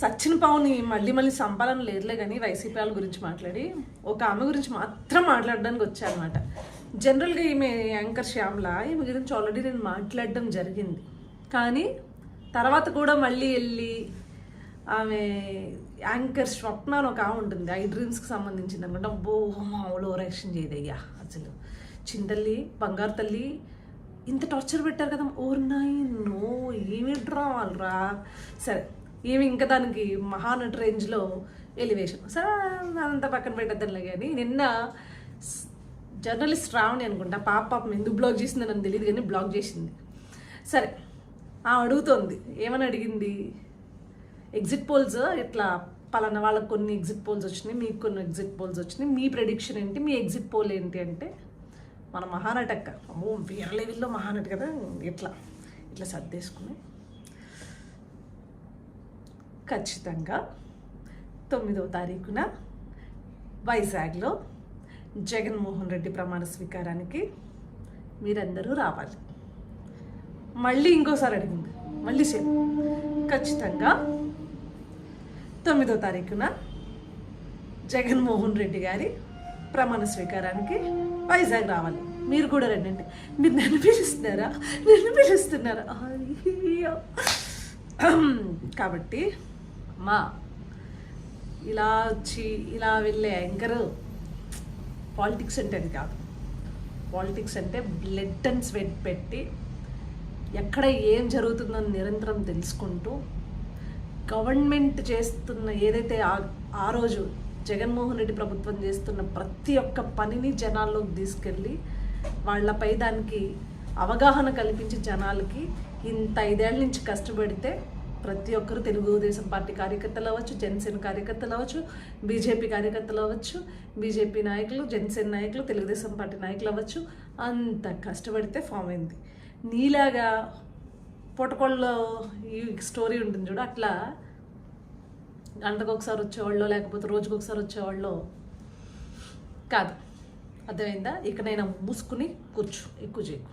సచిన్ పావుని మళ్ళీ మళ్ళీ సంపాదన లేదులే కానీ వైసీపీ వాళ్ళ గురించి మాట్లాడి ఒక ఆమె గురించి మాత్రం మాట్లాడడానికి వచ్చానమాట జనరల్గా ఈమె యాంకర్ శ్యామ్ల ఈమె గురించి ఆల్రెడీ నేను మాట్లాడడం జరిగింది. కానీ తర్వాత కూడా మళ్ళీ వెళ్ళి ఆమె యాంకర్ స్వప్న అని ఒక ఆమె ఉంటుంది. ఐ డ్రీమ్స్కి సంబంధించింది అనమాట అబ్బో మామూలు ఓవర్ చేయదయ్యా అసలు. చింతల్లి బంగారు తల్లి ఇంత టార్చర్ పెట్టారు కదా ఓర్ నాయి నో ఏమి డ్రామాలు సరే ఏమి ఇంకా దానికి మహానటి రేంజ్లో ఎలివేషన్ సరే అదంతా పక్కన పెట్టద్దాంలే కానీ నిన్న జర్నలిస్ట్ రావని అనుకుంటా పాప పాపం ఎందుకు బ్లాక్ చేసిందో నాకు తెలియదు కానీ బ్లాక్ చేసింది. సరే ఆ అడుగుతోంది. ఏమని అడిగింది? ఎగ్జిట్ పోల్స్ ఇట్లా పలానా వాళ్ళకి కొన్ని ఎగ్జిట్ పోల్స్ వచ్చినాయి మీకు కొన్ని ఎగ్జిట్ పోల్స్ వచ్చినాయి. మీ ప్రెడిక్షన్ ఏంటి? మీ ఎగ్జిట్ పోల్ ఏంటి అంటే మన మహానటక్క. అమ్మో వేరే లెవెల్లో మహానటి కదా ఇట్లా ఇట్లా సర్దేసుకుని ఖచ్చితంగా తొమ్మిదవ తారీఖున వైజాగ్లో జగన్మోహన్ రెడ్డి ప్రమాణ స్వీకారానికి మీరందరూ రావాలి. మళ్ళీ ఇంకోసారి అడిగింది. మళ్ళీ సేమ్. ఖచ్చితంగా తొమ్మిదో తారీఖున జగన్మోహన్ రెడ్డి గారి ప్రమాణ స్వీకారానికి వైజాగ్ రావాలి. మీరు కూడా రండి మీరు నన్ను పిలుస్తున్నారా? నన్ను పిలుస్తున్నారా? అయ్యో. కాబట్టి మా ఇలా వచ్చి ఇలా వెళ్ళే యాంకర్ పాలిటిక్స్ అంటే అది కాదు. పాలిటిక్స్ అంటే బ్లడ్ అండ్ స్వెట్ పెట్టి ఎక్కడ ఏం జరుగుతుందో నిరంతరం తెలుసుకుంటూ గవర్నమెంట్ చేస్తున్న ఏదైతే ఆ ఆ రోజు జగన్మోహన్ రెడ్డి ప్రభుత్వం చేస్తున్న ప్రతి ఒక్క పనిని జనాల్లోకి తీసుకెళ్ళి వాళ్ళపై దానికి అవగాహన కల్పించి జనాలకి ఇంత ఐదేళ్ళ నుంచి కష్టపడితే ప్రతి ఒక్కరు తెలుగుదేశం పార్టీ కార్యకర్తలు అవ్వచ్చు జనసేన కార్యకర్తలు అవ్వచ్చు బీజేపీ కార్యకర్తలు అవ్వచ్చు బీజేపీ నాయకులు జనసేన నాయకులు తెలుగుదేశం పార్టీ నాయకులు అవ్వచ్చు. అంత కష్టపడితే ఫామ్ అయింది. నీలాగా పొటకొల్లో ఈ స్టోరీ ఉంటుంది చూడు అట్లా గంటకు ఒకసారి వచ్చేవాళ్ళు లేకపోతే రోజుకు ఒకసారి వచ్చేవాళ్ళు కాదు. అర్థమైందా? ఇక నేను మూసుకుని కూర్చు ఎక్కువ చేయకు.